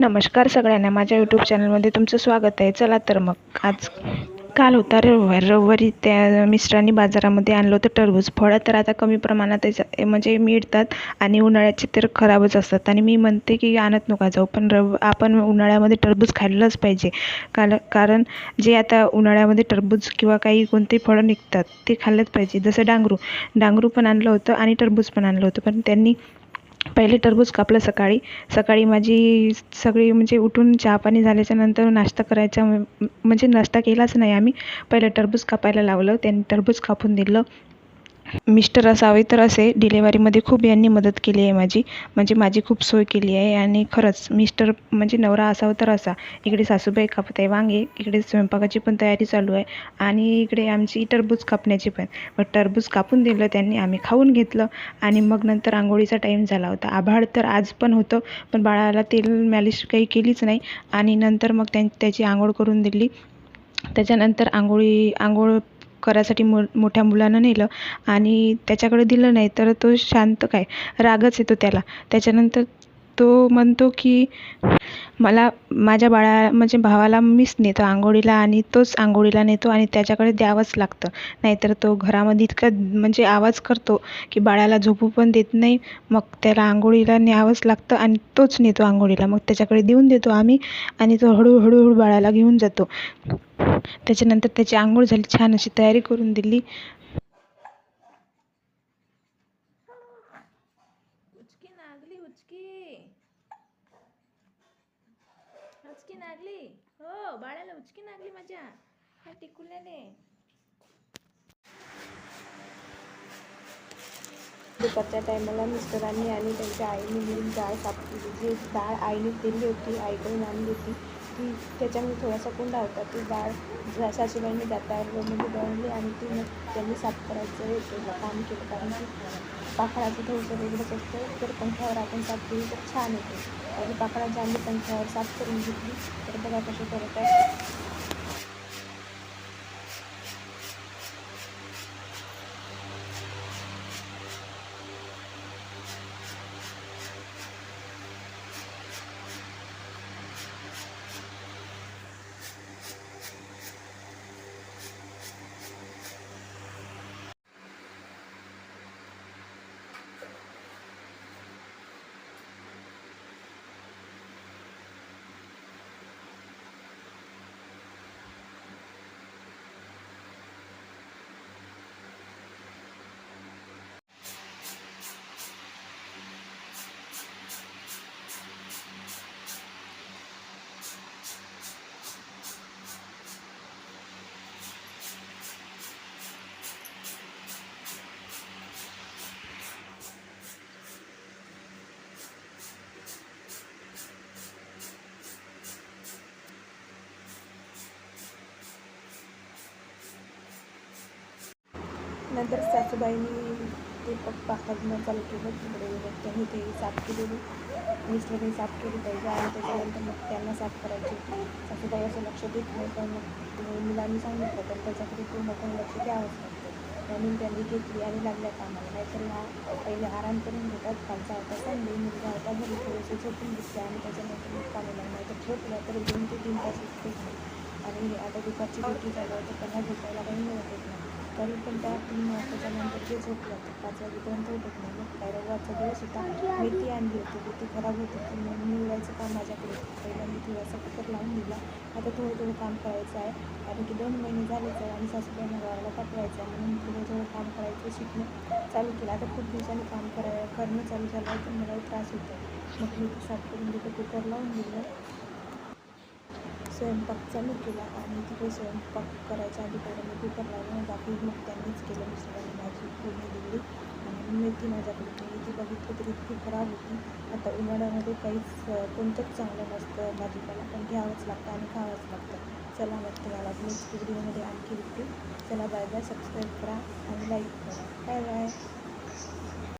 नमस्कार सगळ्यांना. माझ्या यूट्यूब चॅनलमध्ये तुमचं स्वागत आहे. चला तर मग. आज काल होता रविवार. रविवारी त्या मिस्टरांनी बाजारामध्ये आणलं होतं टरबूज. फळं तर आता कमी प्रमाणात म्हणजे मिळतात आणि उन्हाळ्याचे तर खराबच असतात. आणि मी म्हणते की आणत नका जाऊ. पण रव आपण उन्हाळ्यामध्ये टरबूज खाल्लंच पाहिजे. काल कारण जे आता उन्हाळ्यामध्ये टरबूज किंवा काही कोणते फळं निघतात ते खाल्लंच पाहिजे. जसं डांगरू. डांगरू पण आणलं होतं आणि टरबूज पण आणलं होतं. पण त्यांनी पहिले टरबूज कापलं सकाळी. सकाळी माझी सगळी म्हणजे उठून चहा पाणी नाश्ता करायचा. म्हणजे नाश्ता केलाच नाही आम्ही. पहिलं टरबूज कापायला लावलं. त्यांनी टरबूज कापून दिलं. मिस्टर असावे तर असे. डिलेवरीमध्ये खूप यांनी मदत केली आहे माझी. म्हणजे माझी खूप सोय केली आहे आणि खरंच मिस्टर म्हणजे नवरा असावा तर असा. इकडे सासूबाई कापत आहे वांगे. इकडे स्वयंपाकाची पण तयारी चालू आहे. आणि इकडे आमची टरबूज कापण्याची पण. मग टरबूज कापून दिलं त्यांनी आम्ही खाऊन घेतलं. आणि मग नंतर आंघोळीचा टाईम झाला होता. आभाळ तर आज पण होतं पण बाळाला तेल मॅलिश काही केलीच नाही. आणि नंतर मग त्यां त्याची आंघोळ करून दिली. त्याच्यानंतर आंघोळी आंघोळ करायसाठी मो मोठ्या मुलानं नेलं आणि त्याच्याकडे दिलं नाही तर तो शांत काय रागच येतो त्याला. त्याच्यानंतर तो म्हणतो की मला माझ्या बाळा म्हणजे भावाला मीच नेतो आंघोळीला आणि तोच आंघोळीला नेतो आणि त्याच्याकडे द्यावंच लागतं. नाहीतर तो घरामध्ये इतका म्हणजे आवाज करतो की बाळाला झोपू पण देत नाही. मग त्याला आंघोळीला न्यावंच लागतं आणि तोच नेतो आंघोळीला. मग त्याच्याकडे देऊन देतो आम्ही आणि तो हळूहळूहळू बाळाला घेऊन जातो. त्याच्यानंतर त्याची आंघोळ झाली छान अशी तयारी करून दिली उचकी नागली उचकी उचकी नागली. हो बाळाला उचकी नागली माझ्या. काय टिकुल्याने दुपारच्या टायमाला मिस्टरांनी आणि त्यांच्या आईने मिळून डाळ साफ केली जी डाळ आईने दिली होती आईकडून आणली होती ती त्याच्यामध्ये थोडासा कोंडा होता. ती डाळ सासूबाईंनी सासूबाईंनी दातारमध्ये म्हणजे दळली आणि ती मग त्यांनी साफ करायचं काम केलं. कारण की पाखराचं थोडंसं वेगळंच असतं तर पंख्यावर आपण साफ केली तर छान येते. आणि पाखराची आम्ही पंख्यावर साफ करून घेतली तर बघा कशी करत आहे नंतर सासूबाईंनी ते पप्पा हाडणं चालू केलं. तिकडे त्यांनी ते साफ केलेली. मिस्टरने साफ केली पाहिजे आणि त्याच्यानंतर मग त्यांना साफ करायची सासूबाई असं लक्ष देत नाही पण मग मुलांनी सांगितलं तर त्याच्याकडे पूर्णपणे लक्ष द्यावंच लागतं. म्हणून त्यांनी घेतली आणि लागल्या कामाला. नाहीतर ह्या पहिले आराम करून घेतात. खालचा होता संडे मुलगा होता घरी थोडेसे झोपून घेतले आणि त्याच्यानंतर मग कामाला. नाहीतर झोपलं तर दोन ते तीन तास आणि आता दुपारची ड्युटी चालू तर त्यांना झोपायला काही मिळत नाही. तरी पण त्या तीन वाजताच्या नंतर ते झोपलं तर पाच वाजेपर्यंत उठत नाही. मग काय रविवारचा दिवस होता. मेथी आणली होती. मेथी खराब होती तर मग निवडायचं काम माझ्याकडे पहिला मी थोडासा कुकर लावून दिला. आता थोडं थोडं काम करायचं आहे. कारण की दोन महिने झालेच आहे आणि सासूबाईंना गावाला पाठवायचं आहे. म्हणून थोडं थोडं काम करायचं शिकणं चालू केलं. आता खूप दिवसांनी काम कराय करणं चालू झालं आहे. तर मला त्रास होतो मग मी शॉप साफ करून तिथं कुकर लावून दिलं. स्वयंपाक चालू केला आणि तिथे स्वयंपाक करायच्या आधी पहिलं मी कुकर लावलं बाकी मग त्यांनीच केलं. मिस्टरांनी माझी फोडणी दिली आणि मेथी माझ्याकडे केली. ती बघितली तर इतकी खराब होती. आता उन्हाळ्यामध्ये काहीच कोणतंच चांगलं नसतं. भाजीपाला पण घ्यावंच लागतं आणि खावंच लागतं. चला मग तुम्हाला नेक्स्ट व्हिडिओमध्ये आणखी भेटू चला बाय बाय सबस्क्राईब करा आणि लाईक करा. Bye bye